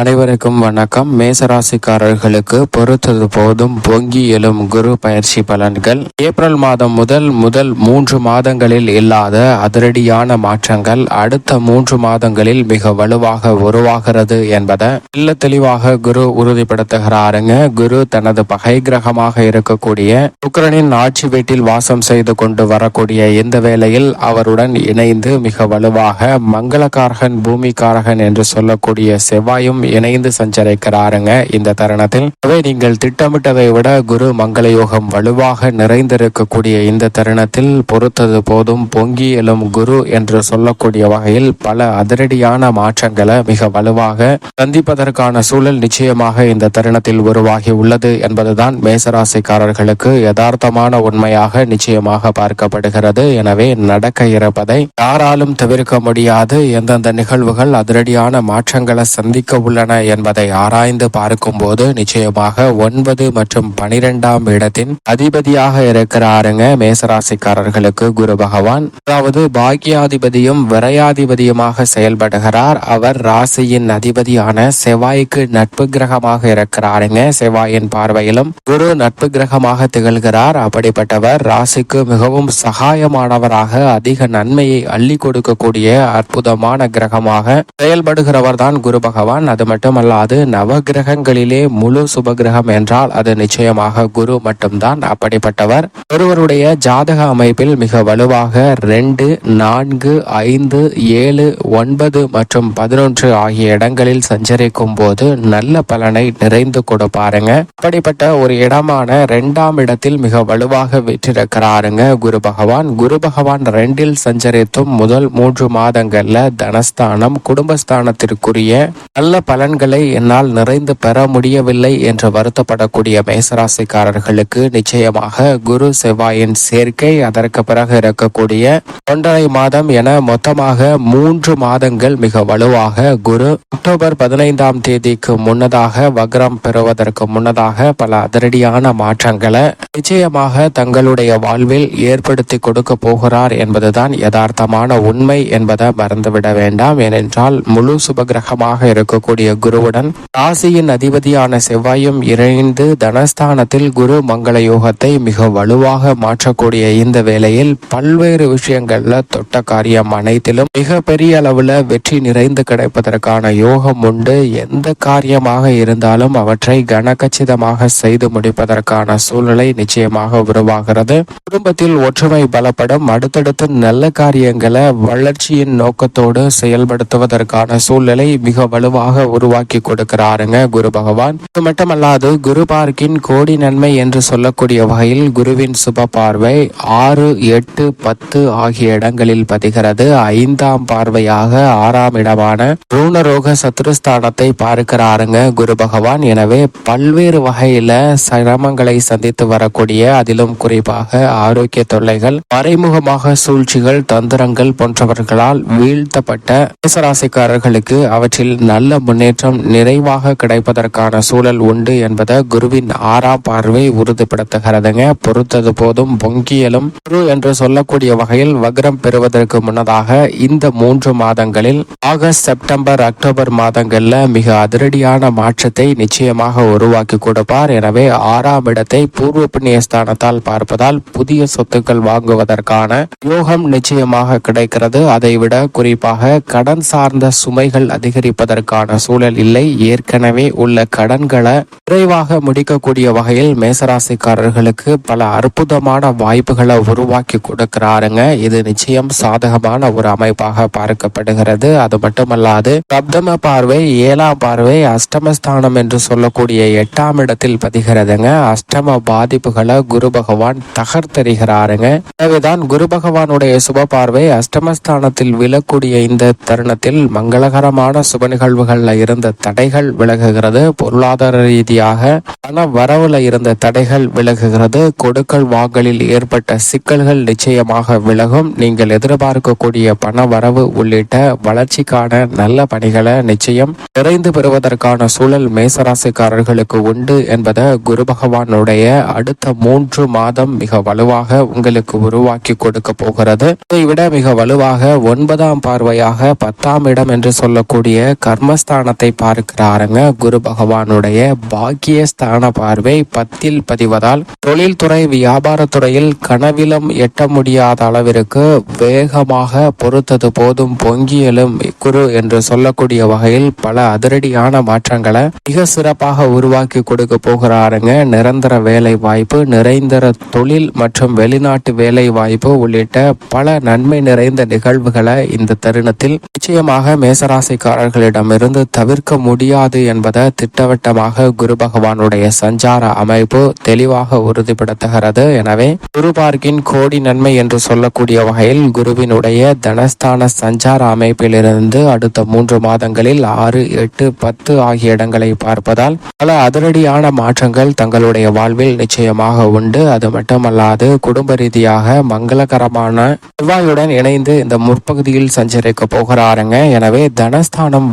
அனைவருக்கும் வணக்கம். மேசராசிக்காரர்களுக்கு பொறுத்தது போதும். பொங்கி எழும் குரு பயிற்சி பலன்கள். ஏப்ரல் மாதம் முதல் முதல் மூன்று மாதங்களில் இல்லாத அதிரடியான மாற்றங்கள். அடுத்த மூன்று மாதங்களில் மிக வலுவாக உருவாகிறது என்பதை இல்ல தெளிவாக குரு உறுதிப்படுத்துகிறாருங்க. குரு தனது பகை கிரகமாக இருக்கக்கூடிய சுக்கரனின் ஆட்சி வீட்டில் வாசம் செய்து கொண்டு வரக்கூடிய இந்த வேளையில் அவருடன் இணைந்து மிக வலுவாக மங்களகாரகன் பூமிகாரகன் என்று சொல்லக்கூடிய செவ்வாயும் இணைந்து சஞ்சரிக்கிறாருங்க இந்த தருணத்தில். எனவே நீங்கள் திட்டமிட்டதை விட குரு மங்கள யோகம் வலுவாக நிறைந்திருக்கக்கூடிய இந்த தருணத்தில் பொறுத்தது போதும் பொங்கி எழும் குரு என்று சொல்லக்கூடிய வகையில் பல அதிரடியான மாற்றங்களை மிக வலுவாக சந்திப்பதற்கான சூழல் நிச்சயமாக இந்த தருணத்தில் உருவாகி உள்ளது என்பதுதான் மேசராசிக்காரர்களுக்கு யதார்த்தமான உண்மையாக நிச்சயமாக பார்க்கப்படுகிறது. எனவே நடக்க இருப்பதை யாராலும் தவிர்க்க முடியாது. எந்தெந்த நிகழ்வுகள் அதிரடியான மாற்றங்களை சந்திக்க உள்ளன என்பதை ஆராய்ந்து பார்க்கும்போது நிச்சயமாக ஒன்பது மற்றும் பனிரெண்டாம் இடத்தின் அதிபதியாக இருக்கிறாருங்க மேசராசிக்காரர்களுக்கு குரு பகவான். அதாவது பாக்கியாதிபதியும் விரையாதிபதியுமாக செயல்படுகிறார். அவர் ராசியின் அதிபதியான செவ்வாய்க்கு நட்பு கிரகமாக இருக்கிறாருங்க செவ்வாயின் பார்வையிலும் குரு நட்பு கிரகமாக திகழ்கிறார். அப்படிப்பட்டவர் ராசிக்கு மிகவும் சகாயமானவராக அதிக நன்மையை அள்ளி கொடுக்கக்கூடிய அற்புதமான கிரகமாக செயல்படுகிறவர் தான் குரு பகவான். அது மட்டுமல்லாது நவ கிரகங்களிலே முழு சுப கிரகம் என்றால் அது நிச்சயமாக குரு மட்டும்தான். அப்படிப்பட்டவர் ஒருவருடைய ஜாதக அமைப்பில் மிக வலுவாக ரெண்டு நான்கு ஐந்து ஏழு ஒன்பது மற்றும் பதினொன்று ஆகிய இடங்களில் சஞ்சரிக்கும் போது நல்ல பலனை நிறைந்து கொடுப்பாருங்க அப்படிப்பட்ட ஒரு இடமான இரண்டாம் இடத்தில் மிக வலுவாக விற்றிருக்கிறாருங்க குரு பகவான். குரு பகவான் ரெண்டில் சஞ்சரித்தும் முதல் மூன்று மாதங்கள்ல தனஸ்தானம் குடும்பஸ்தானத்திற்குரிய நல்ல பலன்களை என்னால் நிறைந்து பெற முடியவில்லை என்று வருத்தப்படக்கூடிய மேசராசிக்காரர்களுக்கு நிச்சயமாக குரு செவ்வாயின் சேர்க்கை அதற்கு பிறகு இருக்கக்கூடிய ஒன்றரை மாதம் என மொத்தமாக மூன்று மாதங்கள் மிக வலுவாக குரு அக்டோபர் பதினைந்தாம் தேதிக்கு முன்னதாக வக்ரம் பெறுவதற்கு முன்னதாக பல அதிரடியான மாற்றங்களை நிச்சயமாக தங்களுடைய வாழ்வில் ஏற்படுத்தி கொடுக்க போகிறார் என்பதுதான் யதார்த்தமான உண்மை என்பதை மறந்துவிட வேண்டாம். ஏனென்றால் முழு சுபகிரகமாக இருக்கக்கூடிய குருவுடன் ராசியின் அதிபதியான செவ்வாயும் இணைந்து தனஸ்தானத்தில் குரு மங்கள யோகத்தை மிக வலுவாக மாற்றக்கூடிய இந்த வேளையில் பல்வேறு விஷயங்கள்ல தொட்ட காரியம் அனைத்திலும் மிக பெரிய அளவுல வெற்றி நிறைந்து கிடைப்பதற்கான யோகம் உண்டு. எந்த காரியமாக இருந்தாலும் அவற்றை கனகச்சிதமாக செய்து முடிப்பதற்கான சூழ்நிலை நிச்சயமாக உருவாகிறது. குடும்பத்தில் ஒற்றுமை பலப்படும். அடுத்தடுத்து நல்ல காரியங்களை வளர்ச்சியின் நோக்கத்தோடு செயல்படுத்துவதற்கான சூழ்நிலை மிக வலுவாக உருவாக்கி கொடுக்கிறாருங்க குரு பகவான். இது மட்டுமல்லாது குரு பார்க்கின் கோடி நன்மை என்று சொல்லக்கூடிய வகையில் குருவின் சுப பார்வை ஆறு எட்டு பத்து ஆகிய இடங்களில் பதிகிறது. ஐந்தாம் பார்வையாக ஆறாம் இடமான ரூணரோக சத்ருஸ்தானத்தை பார்க்கிறாருங்க குரு பகவான். எனவே பல்வேறு வகையில சிரமங்களை சந்தித்து வரக்கூடிய அதிலும் குறிப்பாக ஆரோக்கிய தொல்லைகள் மறைமுகமாக சூழ்ச்சிகள் தந்திரங்கள் போன்றவர்களால் வீழ்த்தப்பட்ட மேசராசிக்காரர்களுக்கு அவற்றில் நல்ல முன் முன்னேற்றம் நிறைவாக கிடைப்பதற்கான சூழல் உண்டு என்பதை குருவின் ஆறாம் பார்வை உறுதிப்படுத்துகிறதுங்க. பொறுத்தது போதும் பொங்கியலும் குரு என்று சொல்லக்கூடிய வகையில் வக்ரம் பெறுவதற்கு முன்னதாக இந்த மூன்று மாதங்களில் ஆகஸ்ட் செப்டம்பர் அக்டோபர் மாதங்கள்ல மிக அதிரடியான மாற்றத்தை நிச்சயமாக உருவாக்கி கொடுப்பார். எனவே ஆறாம் இடத்தை பூர்வ புண்ணிய ஸ்தானத்தால் பார்ப்பதால் புதிய சொத்துக்கள் வாங்குவதற்கான யோகம் நிச்சயமாக கிடைக்கிறது. அதைவிட குறிப்பாக கடன் சார்ந்த சுமைகள் அதிகரிப்பதற்கான சூழல் இல்லை. ஏற்கனவே உள்ள கடன்களை விரைவாக முடிக்கக்கூடிய வகையில் மேசராசிக்காரர்களுக்கு பல அற்புதமான வாய்ப்புகளை உருவாக்கி கொடுக்கிறாருங்க. இது நிச்சயம் சாதகமான ஒரு அமைப்பாக பார்க்கப்படுகிறது. அது மட்டுமல்லாது சப்தம பார்வை ஏழாம் பார்வை அஷ்டமஸ்தானம் என்று சொல்லக்கூடிய எட்டாம் இடத்தில் பதிகிறதுங்க. அஷ்டம பாதிப்புகளை குரு பகவான் தகர்த்தெறிகிறாருங்க. எனவேதான் குரு பகவானுடைய சுப பார்வை அஷ்டமஸ்தானத்தில் விழக்கூடிய இந்த தருணத்தில் மங்களகரமான சுப நிகழ்வுகள்ல இருந்த தடைகள் விலகுகிறது. பொருளாதார ரீதியாக பண வரவுல இருந்த தடைகள் விலகுகிறது. கொடுக்கல் வாங்கலில் ஏற்பட்ட சிக்கல்கள் நிச்சயமாக விலகும். நீங்கள் எதிர்பார்க்கக்கூடிய பண வரவு உள்ளிட்ட வளர்ச்சிக்கான நல்ல பணிகளை நிச்சயம் நிறைந்து பெறுவதற்கான சூழல் மேசராசிக்காரர்களுக்கு உண்டு என்பதை குரு பகவானுடைய அடுத்த மூன்று மாதம் மிக வலுவாக உங்களுக்கு உருவாக்கி கொடுக்க போகிறது. இதை விட மிக வலுவாக ஒன்பதாம் பார்வையாக பத்தாம் இடம் என்று சொல்லக்கூடிய கர்மஸ்தான ஸ்தானத்தை பார்க்கிறாருங்க. குரு பகவானுடைய பாக்கியஸ்தான பார்வை பத்தில் பதிவதால் தொழில்துறை வியாபாரத்துறையில் கனவிலும் எட்ட முடியாத அளவிற்கு வேகமாக பொறுத்தது போதும் பொங்கியலும் குரு என்று சொல்லக்கூடிய வகையில் பல அதிரடியான மாற்றங்களை மிக சிறப்பாக உருவாக்கி கொடுக்க போகிறாருங்க. நிரந்தர வேலை வாய்ப்பு நிரந்தர தொழில் மற்றும் வெளிநாட்டு வேலை வாய்ப்பு உள்ளிட்ட பல நன்மை நிறைந்த நிகழ்வுகளை இந்த தருணத்தில் நிச்சயமாக மேசராசிக்காரர்களிடமிருந்து தவிர்க்க முடியாது என்பதை திட்டவட்டமாக குரு பகவானுடைய சஞ்சார அமைப்பு தெளிவாக உறுதிப்படுத்துகிறது. எனவே குரு பார்க்கின் கோடி நன்மை என்று சொல்லக்கூடிய வகையில் குருவினுடைய தனஸ்தான சஞ்சார அமைப்பிலிருந்து அடுத்த மூன்று மாதங்களில் ஆறு எட்டு பத்து ஆகிய இடங்களை பார்ப்பதால் பல அதிரடியான மாற்றங்கள் தங்களுடைய வாழ்வில் நிச்சயமாக உண்டு. அது மட்டுமல்லாது குடும்ப ரீதியாக மங்களகரமான செவ்வாயுடன் இணைந்து இந்த முற்பகுதியில் சஞ்சரிக்க போகிறாருங்க. எனவே தனஸ்தானம்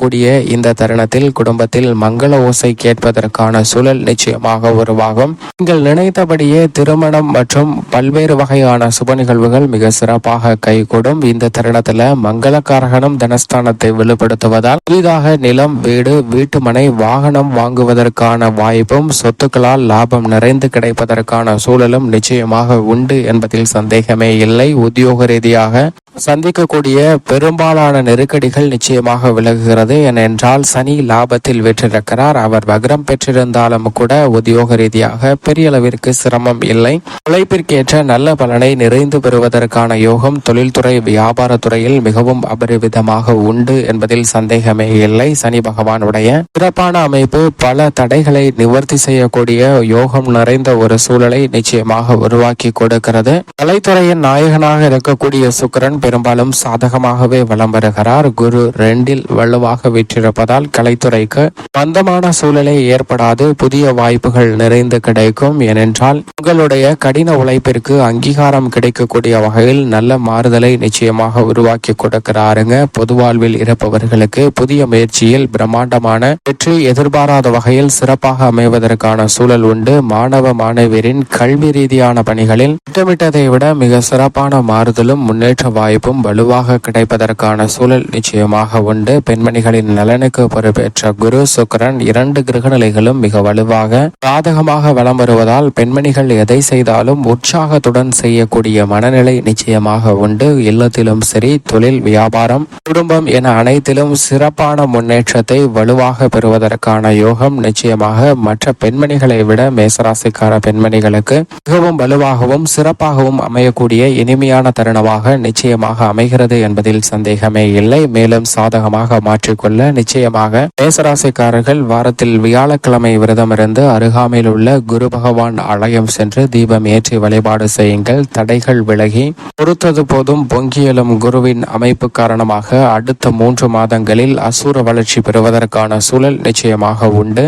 கூடிய இந்த தருணத்தில் குடும்பத்தில் மங்கள ஓசை கேட்பதற்கான சூழல் நிச்சயமாக உருவாகும். நீங்கள் நினைத்தபடியே திருமணம் மற்றும் பல்வேறு வகையான சுப நிகழ்வுகள் மிக சிறப்பாக கைகூடும். இந்த தருணத்துல மங்களகாரகனும் தனஸ்தானத்தை வெளிப்படுத்துவதால் புதிதாக நிலம் வீடு வீட்டுமனை வாகனம் வாங்குவதற்கான வாய்ப்பும் சொத்துக்களால் லாபம் நிறைந்து கிடைப்பதற்கான சூழலும் நிச்சயமாக உண்டு என்பதில் சந்தேகமே இல்லை. உத்தியோக ரீதியாக சந்திக்கக்கூடிய பெரும்பாலான நெருக்கடிகள் நிச்சயமாக விலகுகிறது. ஏனென்றால் சனி லாபத்தில் வெற்றிருக்கிறார் அவர் வக்ரம் பெற்றிருந்தாலும் கூட உத்தியோக ரீதியாக பெரிய அளவிற்கு சிரமம் இல்லை. உழைப்பிற்கேற்ற நல்ல பலனை நிறைந்து பெறுவதற்கான யோகம் தொழில்துறை வியாபாரத்துறையில் மிகவும் அபரிவிதமாக உண்டு என்பதில் சந்தேகமே இல்லை. சனி பகவானுடைய சிறப்பான அமைப்பு பல தடைகளை நிவர்த்தி செய்யக்கூடிய யோகம் நிறைந்த ஒரு சூழலை நிச்சயமாக உருவாக்கி கொடுக்கிறது. கலைத்துறையின் நாயகனாக இருக்கக்கூடிய சுக்கிரன் பெரும்பாலும் சாதகமாகவே வலம் வருகிறார். குரு ரெண்டில் வலுவாக விற்றிருப்பதால் கலைத்துறைக்கு மந்தமான சூழலே ஏற்படாது புதிய வாய்ப்புகள் நிறைந்து கிடைக்கும். ஏனென்றால் உங்களுடைய கடின உழைப்பிற்கு அங்கீகாரம் கிடைக்கக்கூடிய வகையில் நல்ல மாறுதலை நிச்சயமாக உருவாக்கி கொடுக்கிறாருங்க. பொது வாழ்வில் இருப்பவர்களுக்கு புதிய முயற்சியில் பிரம்மாண்டமான வெற்றி எதிர்பாராத வகையில் சிறப்பாக அமைவதற்கான சூழல் உண்டு. மாணவ மாணவியரின் கல்வி ரீதியான பணிகளில் திட்டமிட்டதை விட மிக சிறப்பான மாறுதலும் முன்னேற்ற வாய்ப்பும் வலுவாக கிடைப்பதற்கான சூழல் நிச்சயமாக உண்டு. பெண்மணி பெண்மணிகளின் நலனுக்கு பொறுப்பேற்ற குரு சுக்கரன் இரண்டு கிரகநிலைகளும் மிக வலுவாக சாதகமாக வலம் வருவதால் பெண்மணிகள் எதை செய்தாலும் உற்சாகத்துடன் செய்யக்கூடிய மனநிலை நிச்சயமாக உண்டு. இல்லத்திலும் சரி தொழில் வியாபாரம் குடும்பம் என அனைத்திலும் சிறப்பான முன்னேற்றத்தை வலுவாக பெறுவதற்கான யோகம் நிச்சயமாக மற்ற பெண்மணிகளை விட மேசராசிக்கார பெண்மணிகளுக்கு மிகவும் வலுவாகவும் சிறப்பாகவும் அமையக்கூடிய இனிமையான தருணமாக நிச்சயமாக அமைகிறது என்பதில் சந்தேகமே இல்லை. மேலும் சாதகமாக மாற்றி மாற்றிக்கொள்ள நிச்சயமாக மேசராசிக்காரர்கள் வாரத்தில் வியாழக்கிழமை விரதமிருந்து அருகாமையில் உள்ள குரு பகவான் ஆலயம் சென்று தீபம் ஏற்றி வழிபாடு செய்யுங்கள். தடைகள் விலகி பொறுத்தது போதும் பொங்கியலும் குருவின் அமைப்பு காரணமாக அடுத்த மூன்று மாதங்களில் அசூர வளர்ச்சி பெறுவதற்கான சூழல் நிச்சயமாக உண்டு.